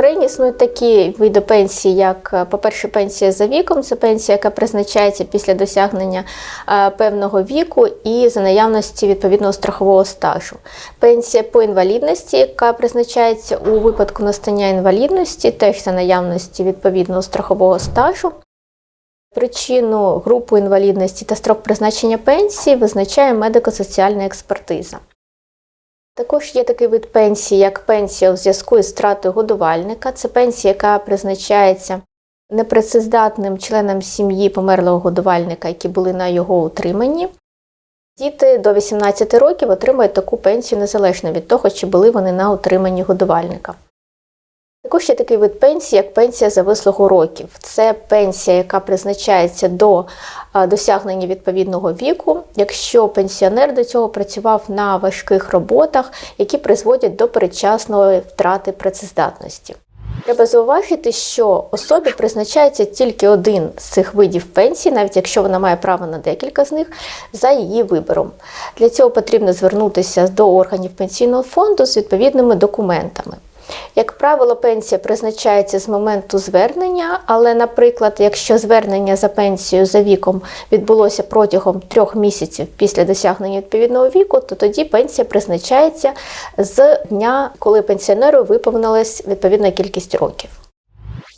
Україні існують такі види пенсії, як, е, по-перше, пенсія за віком, це пенсія, яка призначається після досягнення е, певного віку і за наявності відповідного страхового стажу. Пенсія по інвалідності, яка призначається у випадку настання інвалідності, теж за наявності відповідного страхового стажу. Причину групу інвалідності та строк призначення пенсії визначає медико-соціальна експертиза. Також є такий вид пенсії, як пенсія у зв'язку із втратою годувальника. Це пенсія, яка призначається непрацездатним членам сім'ї померлого годувальника, які були на його утриманні. Діти до 18 років отримують таку пенсію незалежно від того, чи були вони на утриманні годувальника. Також є такий вид пенсії, як пенсія за вислугу років. Це пенсія, яка призначається до досягнення відповідного віку, якщо пенсіонер до цього працював на важких роботах, які призводять до передчасної втрати працездатності. Треба зауважити, що особі призначається тільки один з цих видів пенсії, навіть якщо вона має право на декілька з них, за її вибором. Для цього потрібно звернутися до органів пенсійного фонду з відповідними документами. Як правило, пенсія призначається з моменту звернення, але, наприклад, якщо звернення за пенсію за віком відбулося протягом трьох місяців після досягнення відповідного віку, то тоді пенсія призначається з дня, коли пенсіонеру виповнилась відповідна кількість років.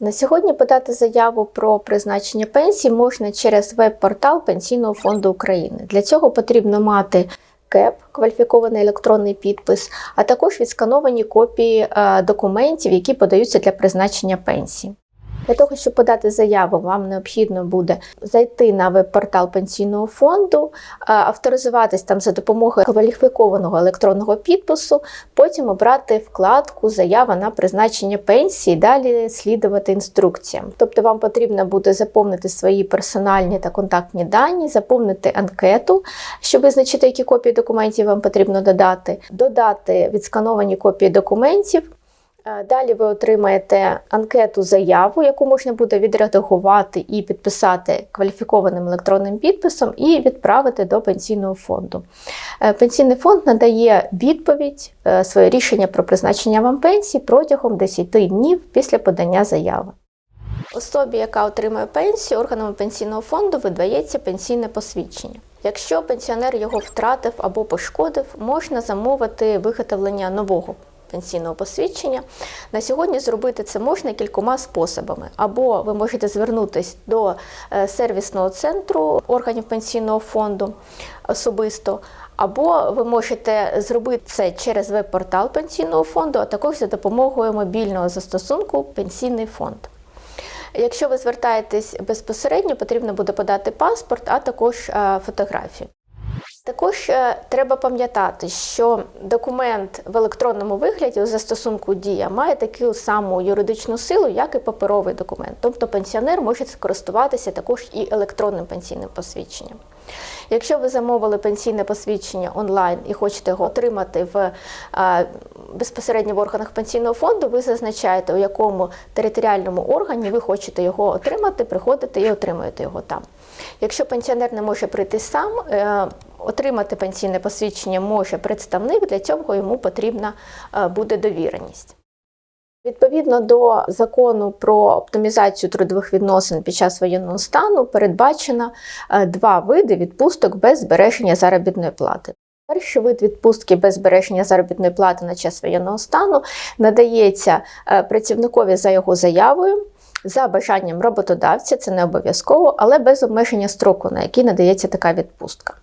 На сьогодні подати заяву про призначення пенсії можна через веб-портал Пенсійного фонду України. Для цього потрібно мати КЕП, кваліфікований електронний підпис, а також відскановані копії е, документів, які подаються для призначення пенсії. Для того, щоб подати заяву, вам необхідно буде зайти на веб-портал пенсійного фонду, е, авторизуватись там за допомогою кваліфікованого електронного підпису, потім обрати вкладку Заява на призначення пенсії, далі слідувати інструкціям. Тобто вам потрібно буде заповнити свої персональні та контактні дані, заповнити анкету, щоб визначити, які копії документів вам потрібно додати, додати відскановані копії документів. Е, Далі ви отримаєте анкету заяву, яку можна буде відредагувати і підписати кваліфікованим електронним підписом, і відправити до пенсійного фонду. Е, Пенсійний фонд надає відповідь, е, своє рішення про призначення вам пенсії протягом 10 днів після подання заяви. Особі, яка отримує пенсію, органами пенсійного фонду видається пенсійне посвідчення. Якщо пенсіонер його втратив або пошкодив, можна замовити виготовлення нового пенсійного посвідчення. На сьогодні зробити це можна кількома способами. Або ви можете звернутися до е, сервісного центру органів пенсійного фонду особисто, або ви можете зробити це через веб-портал пенсійного фонду, а також за допомогою мобільного застосунку Пенсійний фонд. Якщо ви звертаєтесь безпосередньо, потрібно буде подати паспорт, а також е, фотографію. Також е, треба пам'ятати, що документ в електронному вигляді у застосунку Дія має таку саму юридичну силу, як і паперовий документ. Тобто пенсіонер може користуватися також і електронним пенсійним посвідченням. Якщо ви замовили пенсійне посвідчення онлайн і хочете його отримати в е, безпосередньо в органах пенсійного фонду, ви зазначаєте, у якому територіальному органі ви хочете його отримати, приходите і отримуєте його там. Якщо пенсіонер не може прийти сам, е, отримати пенсійне посвідчення може представник, для цього йому потрібна е, буде довіреність. Відповідно до закону про оптимізацію трудових відносин під час воєнного стану передбачено е, два види відпусток без збереження заробітної плати. Перший вид відпустки без збереження заробітної плати на час воєнного стану надається працівникові за його заявою. За бажанням роботодавця, це не обов'язково, але без обмеження строку, на який надається така відпустка.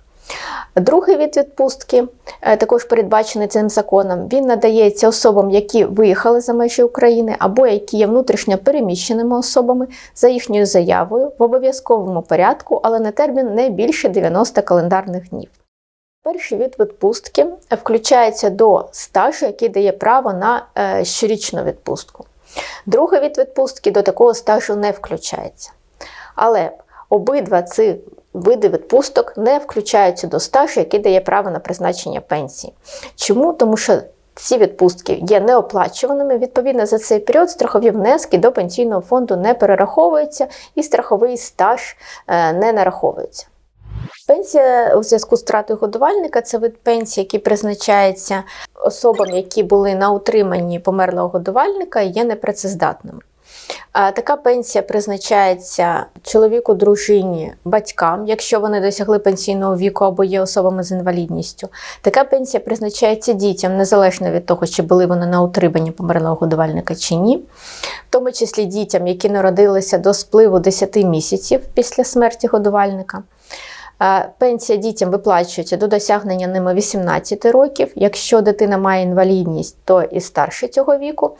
Другий від відпустки, е, також передбачений цим законом, він надається особам, які виїхали за межі України, або які є внутрішньо переміщеними особами за їхньою заявою в обов'язковому порядку, але на термін не більше 90 календарних днів. Перший від відпустки включається до стажу, який дає право на е, щорічну відпустку. Другий від відпустки до такого стажу не включається. Але обидва ці види відпусток не включаються до стажу, який дає право на призначення пенсії. Чому? Тому що ці відпустки є неоплачуваними. Відповідно, за цей період страхові внески до пенсійного фонду не перераховуються і страховий стаж е, не нараховується. Пенсія у зв'язку з втратою годувальника це вид пенсії, який призначається особам, які були на утриманні померлого годувальника і є непрацездатними. Така пенсія призначається чоловіку, дружині, батькам, якщо вони досягли пенсійного віку або є особами з інвалідністю. Така пенсія призначається дітям, незалежно від того, чи були вони на утриманні померлого годувальника чи ні, в тому числі дітям, які народилися до спливу 10 місяців після смерті годувальника. Е, Пенсія дітям виплачується до досягнення ними 18 років. Якщо дитина має інвалідність, то і старше цього віку.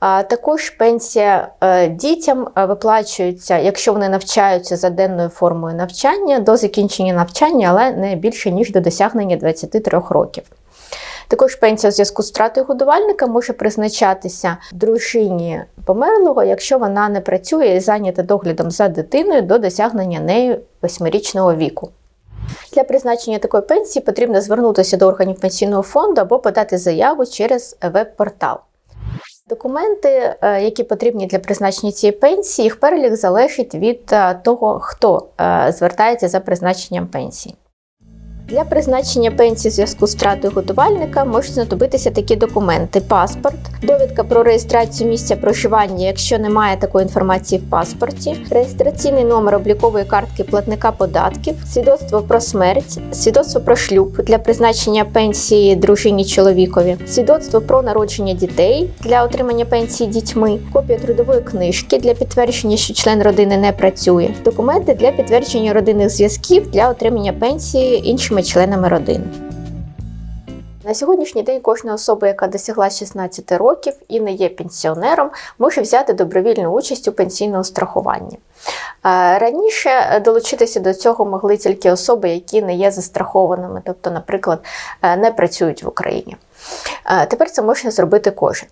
А Також пенсія е, дітям е, виплачується, якщо вони навчаються за денною формою навчання до закінчення навчання, але не більше ніж до досягнення 23 років. Також пенсія у зв'язку з втратою годувальника може призначатися дружині померлого, якщо вона не працює і зайнята доглядом за дитиною до досягнення нею восьмирічного віку. Для призначення такої пенсії потрібно звернутися до органів пенсійного фонду або подати заяву через веб-портал. Документи, е, які потрібні для призначення цієї пенсії, їх перелік залежить від е, того, хто е, звертається за призначенням пенсії. Для призначення пенсії в зв'язку з втратою годувальника можуть знадобитися такі документи: паспорт, довідка про реєстрацію місця проживання, якщо немає такої інформації в паспорті, реєстраційний номер облікової картки платника податків, свідоцтво про смерть, свідоцтво про шлюб для призначення пенсії дружині чоловікові, свідоцтво про народження дітей для отримання пенсії дітьми, копія трудової книжки для підтвердження, що член родини не працює, документи для підтвердження родинних зв'язків для отримання пенсії іншими членами родини. На сьогоднішній день кожна особа, яка досягла 16 років і не є пенсіонером, може взяти добровільну участь у пенсійному страхуванні. Е, Раніше долучитися до цього могли тільки особи, які не є застрахованими, тобто, наприклад, е, не працюють в Україні. Е, Тепер це можна зробити кожен.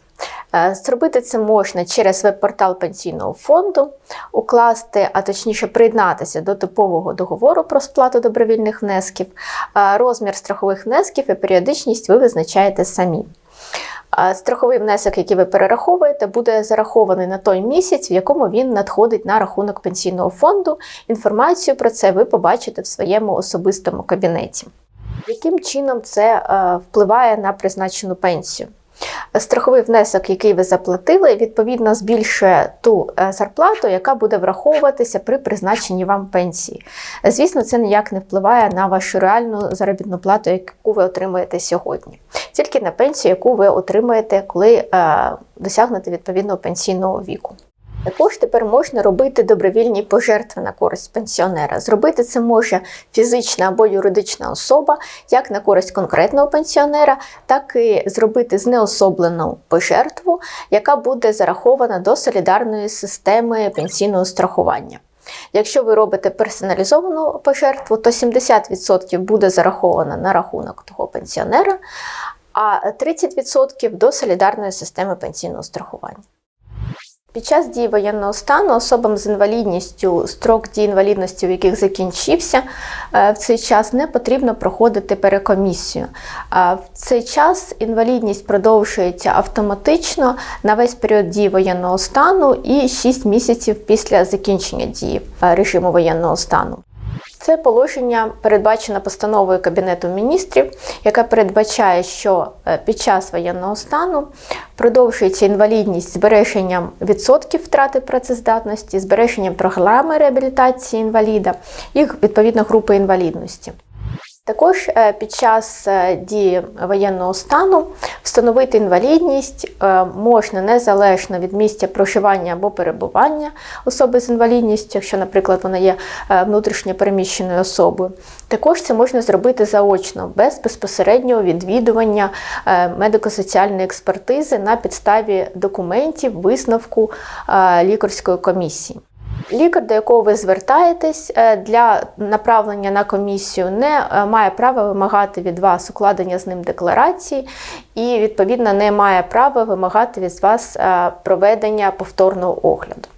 Е, Зробити це можна через веб-портал пенсійного фонду, укласти, а точніше приєднатися до типового договору про сплату добровільних внесків. Е, Розмір страхових внесків і періодичність ви визначаєте самі. Е, Страховий внесок, який ви перераховуєте, буде зарахований на той місяць, в якому він надходить на рахунок пенсійного фонду. Інформацію про це ви побачите в своєму особистому кабінеті. Яким чином це впливає на призначену пенсію? Страховий внесок, який ви заплатили, відповідно збільшує ту е, зарплату, яка буде враховуватися при призначенні вам пенсії. Звісно, це ніяк не впливає на вашу реальну заробітну плату, яку ви отримуєте сьогодні, тільки на пенсію, яку ви отримаєте, коли е, досягнете відповідного пенсійного віку. Також тепер можна робити добровільні пожертви на користь пенсіонера. Зробити це може фізична або юридична особа, як на користь конкретного пенсіонера, так і зробити знеособлену пожертву, яка буде зарахована до солідарної системи пенсійного страхування. Якщо ви робите персоналізовану пожертву, то 70% буде зараховано на рахунок того пенсіонера, а 30% до солідарної системи пенсійного страхування. Під час дії воєнного стану особам з інвалідністю, строк дії інвалідності, в яких закінчився, е, в цей час не потрібно проходити перекомісію. В цей час інвалідність продовжується автоматично на весь період дії воєнного стану і 6 місяців після закінчення дії е, режиму воєнного стану. Це положення передбачено постановою Кабінету міністрів, яка передбачає, що е, під час воєнного стану продовжується інвалідність збереженням відсотків втрати працездатності, збереженням програми реабілітації інваліда і відповідно групи інвалідності. Також е, під час е, дії воєнного стану встановити інвалідність е, можна незалежно від місця проживання або перебування особи з інвалідністю, якщо, наприклад, вона є внутрішньо переміщеною особою. Також це можна зробити заочно, без безпосереднього відвідування медико-соціальної експертизи на підставі документів висновку лікарської комісії. Лікар, до якого ви звертаєтесь для направлення на комісію, не має права вимагати від вас укладення з ним декларації і, відповідно, не має права вимагати від вас проведення повторного огляду.